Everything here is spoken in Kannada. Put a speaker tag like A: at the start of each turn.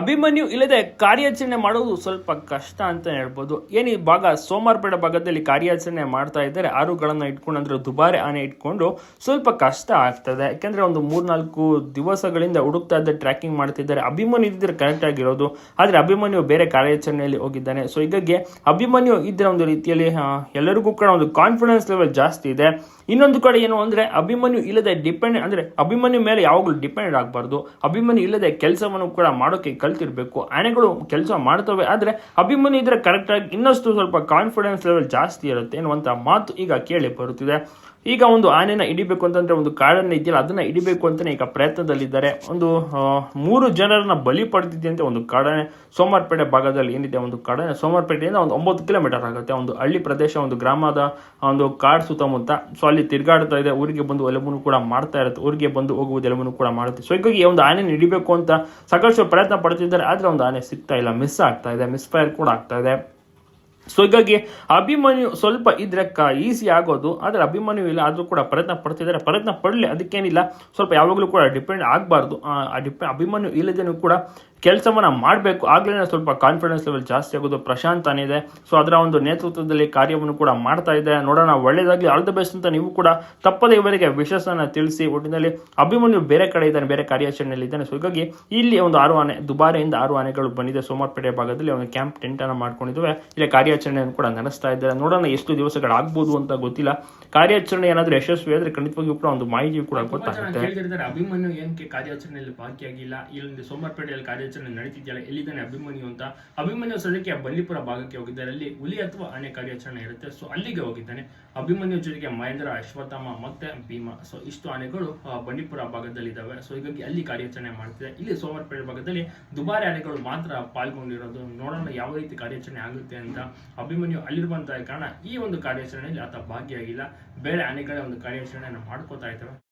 A: ಅಭಿಮನ್ಯು ಇಲ್ಲದೆ ಕಾರ್ಯಾಚರಣೆ ಮಾಡೋದು ಸ್ವಲ್ಪ ಕಷ್ಟ ಅಂತ ಹೇಳ್ಬೋದು. ಏನು ಈ ಭಾಗ? ಸೋಮಾರ್ಪೇಡ ಭಾಗದಲ್ಲಿ ಕಾರ್ಯಾಚರಣೆ ಮಾಡ್ತಾ ಇದ್ದಾರೆ. ಆರುಗಳನ್ನು ಇಟ್ಕೊಂಡು ದುಬಾರಿ ಆನೆ ಇಟ್ಕೊಂಡು ಸ್ವಲ್ಪ ಕಷ್ಟ ಆಗ್ತದೆ. ಯಾಕೆಂದರೆ ಒಂದು ಮೂರ್ನಾಲ್ಕು ದಿವಸಗಳಿಂದ ಹುಡುಕ್ತಾ ಇದ್ದ ಟ್ರ್ಯಾಕಿಂಗ್ ಮಾಡ್ತಿದ್ದಾರೆ ಅಭಿಮನ್ಯು ಇದ್ದರೆ ಕರೆಕ್ಟ್ ಆಗಿರೋದು. ಆದರೆ ಅಭಿಮನ್ಯು ಬೇರೆ ಕಾರ್ಯಾಚರಣೆಯಲ್ಲಿ ಹೋಗಿದ್ದಾನೆ. ಸೊ ಹೀಗಾಗಿ ಅಭಿಮನ್ಯು ಇದ್ದರೆ ಒಂದು ರೀತಿಯಲ್ಲಿ ಎಲ್ಲರಿಗೂ ಕೂಡ ಒಂದು ಕಾನ್ಫಿಡೆನ್ಸ್ ಲೆವೆಲ್ ಜಾಸ್ತಿ ಇದೆ. ಇನ್ನೊಂದು ಕಡೆ ಏನು ಅಂದರೆ, ಅಭಿಮನ್ಯು ಇಲ್ಲದೆ ಡಿಪೆಂಡ್ ಅಂದರೆ ಅಭಿಮನ್ಯು ಮೇಲೆ ಯಾವಾಗಲೂ ಡಿಪೆಂಡ್ ಆಗಬಾರ್ದು. ಅಭಿಮನ್ಯು ಇಲ್ಲದೆ ಕೆಲಸವನ್ನು ಕೂಡ ಮಾಡೋಕೆ ಕಲ್ತಿರ್ಬೇಕು, ಆನೆಗಳು ಕೆಲಸ ಮಾಡ್ತವೆ, ಆದರೆ ಅಭಿಮನ್ಯು ಇದ್ರೆ ಕರೆಕ್ಟಾಗಿ ಇನ್ನಷ್ಟು ಸ್ವಲ್ಪ ಕಾನ್ಫಿಡೆನ್ಸ್ ಲೆವೆಲ್ ಜಾಸ್ತಿ ಇರುತ್ತೆ ಎನ್ನುವಂಥ ಮಾತು ಈಗ ಕೇಳಿ ಬರುತ್ತಿದೆ. ಈಗ ಒಂದು ಆನೆನ ಹಿಡಿಬೇಕು ಅಂತಂದ್ರೆ ಒಂದು ಕಾಡನ್ನು ಇದೆಯಲ್ಲ, ಅದನ್ನ ಹಿಡಿಬೇಕು ಅಂತಾನೆ ಈಗ ಪ್ರಯತ್ನದಲ್ಲಿದ್ದಾರೆ. ಒಂದು ಮೂರು ಜನರನ್ನ ಬಲಿ ಪಡೆದಿದ್ದಂತೆ ಒಂದು ಕಾಡನೆ, ಸೋಮಾರ್ಪೇಟೆ ಭಾಗದಲ್ಲಿ ಏನಿದೆ, ಒಂದು ಕಾಡನೆ ಸೋಮಾರ್ಪೇಟೆಯಿಂದ ಒಂದು ಒಂಬತ್ತು ಕಿಲೋಮೀಟರ್ ಆಗುತ್ತೆ. ಒಂದು ಹಳ್ಳಿ ಪ್ರದೇಶ, ಒಂದು ಗ್ರಾಮದ ಒಂದು ಕಾಡು ಸುತ್ತಮುತ್ತ. ಸೊ ಅಲ್ಲಿ ತಿರುಗಾಡ್ತಾ ಇದೆ, ಊರಿಗೆ ಬಂದು ಎಲ್ಲವನ್ನೂ ಕೂಡ ಮಾಡ್ತಾ ಇರುತ್ತೆ, ಊರಿಗೆ ಬಂದು ಹೋಗುವುದು ಎಲ್ಲವನ್ನೂ ಕೂಡ ಮಾಡುತ್ತೆ. ಸೊ ಹೀಗಾಗಿ ಒಂದು ಆನೆಯನ್ನು ಹಿಡಿಬೇಕು ಅಂತ ಸಾಕಷ್ಟು ಪ್ರಯತ್ನ ಪಡ್ತಿದ್ದಾರೆ, ಆದ್ರೆ ಒಂದು ಆನೆ ಸಿಗ್ತಾ ಇಲ್ಲ ಮಿಸ್ ಆಗ್ತಾ ಇದೆ ಮಿಸ್ ಫೈರ್ ಕೂಡ ಆಗ್ತಾ ಇದೆ. ಸೊ ಹೀಗಾಗಿ ಅಭಿಮನ್ಯು ಸ್ವಲ್ಪ ಇದ್ರೆ ಕ ಈಸಿ ಆಗೋದು, ಆದರೆ ಅಭಿಮನ್ಯು ಇಲ್ಲ, ಆದರೂ ಕೂಡ ಪ್ರಯತ್ನ ಪಡ್ತಿದ್ದಾರೆ ಪ್ರಯತ್ನ ಪಡಲಿ, ಅದಕ್ಕೇನಿಲ್ಲ. ಸ್ವಲ್ಪ ಯಾವಾಗಲೂ ಕೂಡ ಡಿಪೆಂಡ್ ಆಗಬಾರ್ದು. ಆ ಡಿಪೆ ಅಭಿಮನ್ಯು ಇಲ್ಲದೇನೂ ಕೂಡ ಕೆಲಸವನ್ನ ಮಾಡಬೇಕು ಆಗಲೇ ಸ್ವಲ್ಪ ಕಾನ್ಫಿಡೆನ್ಸ್ ಲೆವೆಲ್ ಜಾಸ್ತಿ ಆಗೋದು ಪ್ರಶಾಂತ್ ಅನಿದೆ ಸೊ ಅದರ ಒಂದು ನೇತೃತ್ವದಲ್ಲಿ ಕಾರ್ಯವನ್ನು ಕೂಡ ಮಾಡ್ತಾ ಇದೆ. ನೋಡೋಣ, ಒಳ್ಳೇದಾಗಲಿ ಆಲ್ ದ ಬೆಸ್ಟ್ ಅಂತ ನೀವು ಕೂಡ ತಪ್ಪದೇ ಇವರಿಗೆ ವಿಶೇಷನ ತಿಳಿಸಿ, ಒಟ್ಟಿನಲ್ಲಿ ಅಭಿಮನ್ಯು ಬೇರೆ ಕಡೆ ಇದ್ದಾನೆ, ಬೇರೆ ಕಾರ್ಯಾಚರಣೆಯಲ್ಲಿ ಇದ್ದಾನೆ. ಸೊ ಹೀಗಾಗಿ ಇಲ್ಲಿ ಒಂದು ಆರು ಆನೆ, ದುಬಾರಿಯಿಂದ ಆರು ಆನೆಗಳು ಬಂದಿದೆ. ಸೋಮಾರ್ಪೇಟೆ ಭಾಗದಲ್ಲಿ ಒಂದು ಕ್ಯಾಂಪ್ ಟೆಂಟ್ ಅನ್ನು ಮಾಡ್ಕೊಂಡಿದ್ದಾವೆ ಇಲ್ಲಿ ಕಾರ್ಯಾಚರಣೆಯನ್ನು ಕೂಡ ನಡೆಸ್ತಾ ಇದ್ದಾರೆ. ನೋಡೋಣ, ಎಷ್ಟು ದಿವಸಗಳಾಗ್ಬೋದು ಅಂತ ಗೊತ್ತಿಲ್ಲ. ಕಾರ್ಯಾಚರಣೆ ಏನಾದರೂ ಯಶಸ್ವಿ ಆದರೆ ಖಂಡಿತವಾಗಿಯೂ ಕೂಡ ಒಂದು ಮಾಹಿತಿ ಕೂಡ ಗೊತ್ತಾಗುತ್ತೆ.
B: ಅಭಿಮನ್ಯು ಏನಕ್ಕೆ ಕಾರ್ಯಾಚರಣೆಯಲ್ಲಿ ಭಾಗಿಯಾಗಿಲ್ಲ? ಇಲ್ಲಿ ಸೋಮವಾರಪೇಟೆಯಲ್ಲಿ ಕಾರ್ಯಾಚರಣೆ ನಡೀತಿದೆಯಲ್ಲ, ಎಲ್ಲಿದ್ದಾನೆ ಅಭಿಮನ್ಯು ಅಂತ. ಅಭಿಮನ್ಯು ಸದ್ಯಕ್ಕೆ ಬಂಡೀಪುರ ಭಾಗಕ್ಕೆ ಹೋಗಿದ್ದಾರೆ. ಅಲ್ಲಿ ಹುಲಿ ಅಥವಾ ಆನೆ ಕಾರ್ಯಾಚರಣೆ ಇರುತ್ತೆ. ಸೊ ಅಲ್ಲಿಗೆ ಹೋಗಿದ್ದಾನೆ. ಅಭಿಮನ್ಯು ಜೊತೆಗೆ ಮಹೇಂದ್ರ, ಅಶ್ವತ್ಥಾಮ ಮತ್ತೆ ಭೀಮ. ಸೊ ಇಷ್ಟು ಆನೆಗಳು ಬಂಡೀಪುರ ಭಾಗದಲ್ಲಿ ಇದಾವೆ ಸೊ ಹೀಗಾಗಿ ಅಲ್ಲಿ ಕಾರ್ಯಾಚರಣೆ ಮಾಡ್ತಿದೆ. ಇಲ್ಲಿ ಸೋಮವಾರಪೇಟೆ ಭಾಗದಲ್ಲಿ ದುಬಾರಿ ಆನೆಗಳು ಮಾತ್ರ ಪಾಲ್ಗೊಂಡಿರೋದು. ನೋಡೋಣ ಯಾವ ರೀತಿ ಕಾರ್ಯಾಚರಣೆ ಆಗುತ್ತೆ ಅಂತ ಅಭಿಮನ್ಯು ಅಲ್ಲಿರುವಂತಹ ಕಾರಣ ಈ ಒಂದು ಕಾರ್ಯಾಚರಣೆಯಲ್ಲಿ ಆತ ಭಾಗಿಯಾಗಿಲ್ಲ. ಬೇರೆ ಆನೆಗಳ ಒಂದು ಕಾರ್ಯಾಚರಣೆಯನ್ನು ಮಾಡ್ಕೋತಾ ಇದ್ದಾವೆ.